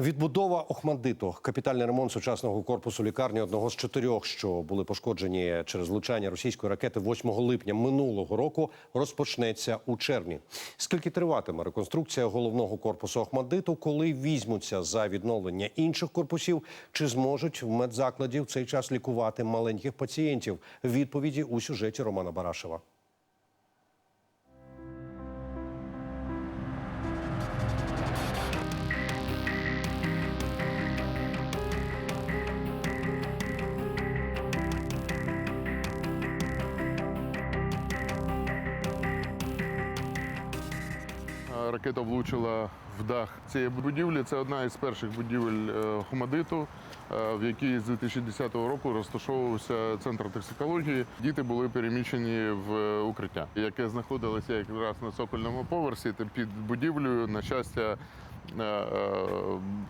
Відбудова Охмадиту, капітальний ремонт сучасного корпусу лікарні одного з чотирьох, що були пошкоджені через влучання російської ракети 8 липня минулого року, розпочнеться у червні. Скільки триватиме реконструкція головного корпусу Охмадиту, коли візьмуться за відновлення інших корпусів, чи зможуть в медзакладі в цей час лікувати маленьких пацієнтів? Відповіді у сюжеті Романа Барашева. Ракета влучила в дах цієї будівлі. Це одна із перших будівель е, Хумадиту, е, в якій з 2010 року розташовувався центр токсикології. Діти були переміщені в укриття, яке знаходилося якраз на цокольному поверсі під будівлею. На щастя, е, е,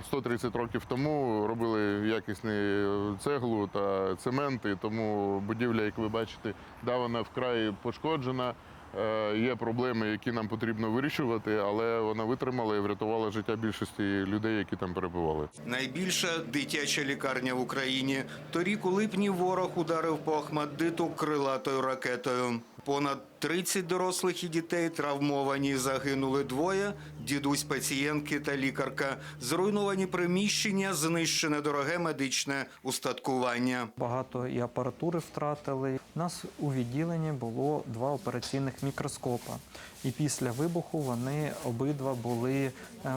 130 років тому робили якісні цеглу та цементи, тому будівля, як ви бачите, да, вона вкрай пошкоджена. Е, Є проблеми, які нам потрібно вирішувати, але вона витримала і врятувала життя більшості людей, які там перебували. Найбільша дитяча лікарня в Україні. Торік у липні ворог ударив по Ахмаддиту крилатою ракетою. Понад 30 дорослих і дітей травмовані. Загинули двоє – дідусь пацієнтки та лікарка. Зруйновані приміщення, знищене дороге медичне устаткування. Багато і апаратури втратили. У нас у відділенні було два операційних мікроскопа. І після вибуху вони обидва були е,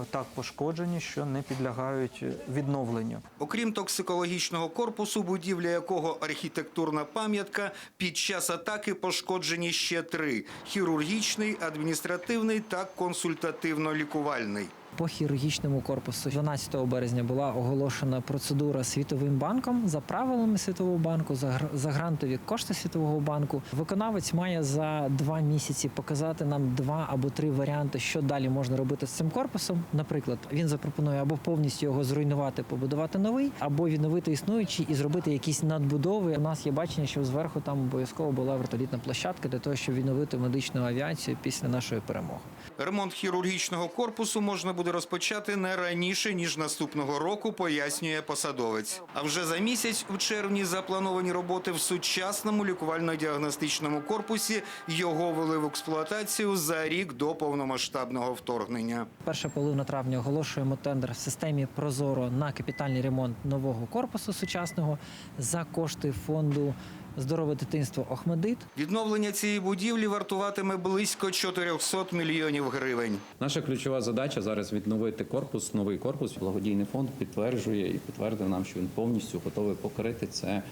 так пошкоджені, що не підлягають відновленню. Окрім токсикологічного корпусу, будівля якого архітектурна пам'ятка, під час атаки пошкоджені ще три: хірургічний, адміністративний та консультативно-лікувальний. По хірургічному корпусу 12 березня була оголошена процедура Світовим банком за правилами Світового банку, за, гр- грантові кошти Світового банку. Виконавець має за два місяці показати нам два або три варіанти, що далі можна робити з цим корпусом. Наприклад, він запропонує або повністю його зруйнувати, побудувати новий, або відновити існуючий і зробити якісь надбудови. У нас є бачення, що зверху там обов'язково була вертолітна площадка для того, щоб відновити медичну авіацію після нашої перемоги. Ремонт хірургічного корпусу можна буде розпочати не раніше ніж наступного року, пояснює посадовець. А вже за місяць, у червні, заплановані роботи в сучасному лікувально-діагностичному корпусі. Його ввели в експлуатацію за рік до повномасштабного вторгнення. Перша половина травня оголошуємо тендер в системі Прозоро на капітальний ремонт нового корпусу сучасного за кошти фонду Здорове дитинство Охмедит. Відновлення цієї будівлі вартуватиме близько 400 мільйонів гривень. Наша ключова задача зараз відновити корпус, новий корпус. Благодійний фонд підтверджує і підтвердив нам, що він повністю готовий покрити це е,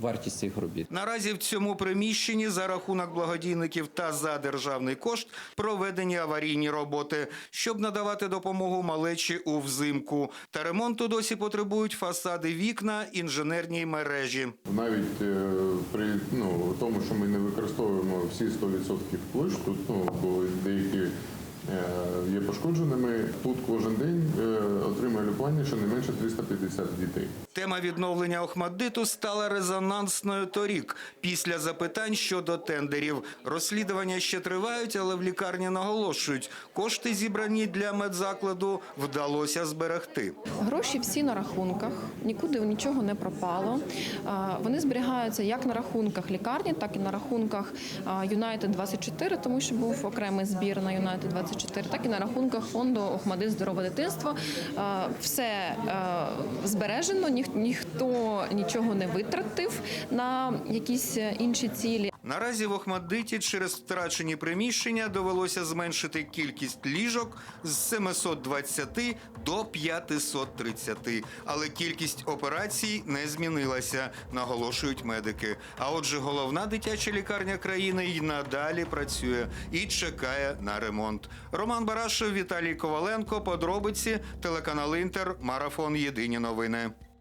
вартість цих робіт. Наразі в цьому приміщенні за рахунок благодійників та за державний кошт проведені аварійні роботи, щоб надавати допомогу малечі у взимку. Та ремонту досі потребують фасади вікна, інженерні мережі. Навіть е, при ну, тому, що ми не використовуємо всі 100% площ, тут ну, бо деякі е, є пошкодженими. Тут кожен день е, отримує лікування щонайменше 350 дітей. Тема відновлення Охмаддиту стала резонансною торік. Після запитань щодо тендерів розслідування ще тривають, але в лікарні наголошують, кошти зібрані для медзакладу вдалося зберегти. Гроші всі на рахунках, нікуди нічого не пропало. Вони зберігаються як на рахунках лікарні, так і на рахунках Юнайтед 24 тому що був окремий збір на Юнайтед 24 так і на рахунках фонду Охмади Здорове дитинство. Все збережено, ніх- ніхто нічого не витратив на якісь інші цілі. Наразі в Охмаддиті через втрачені приміщення довелося зменшити кількість ліжок з 720 до 530. Але кількість операцій не змінилася, наголошують медики. А отже, головна дитяча лікарня країни й надалі працює і чекає на ремонт. Роман Барашев, Віталій Коваленко. Подробиці телеканал Інтер. Марафон. Єдині новини.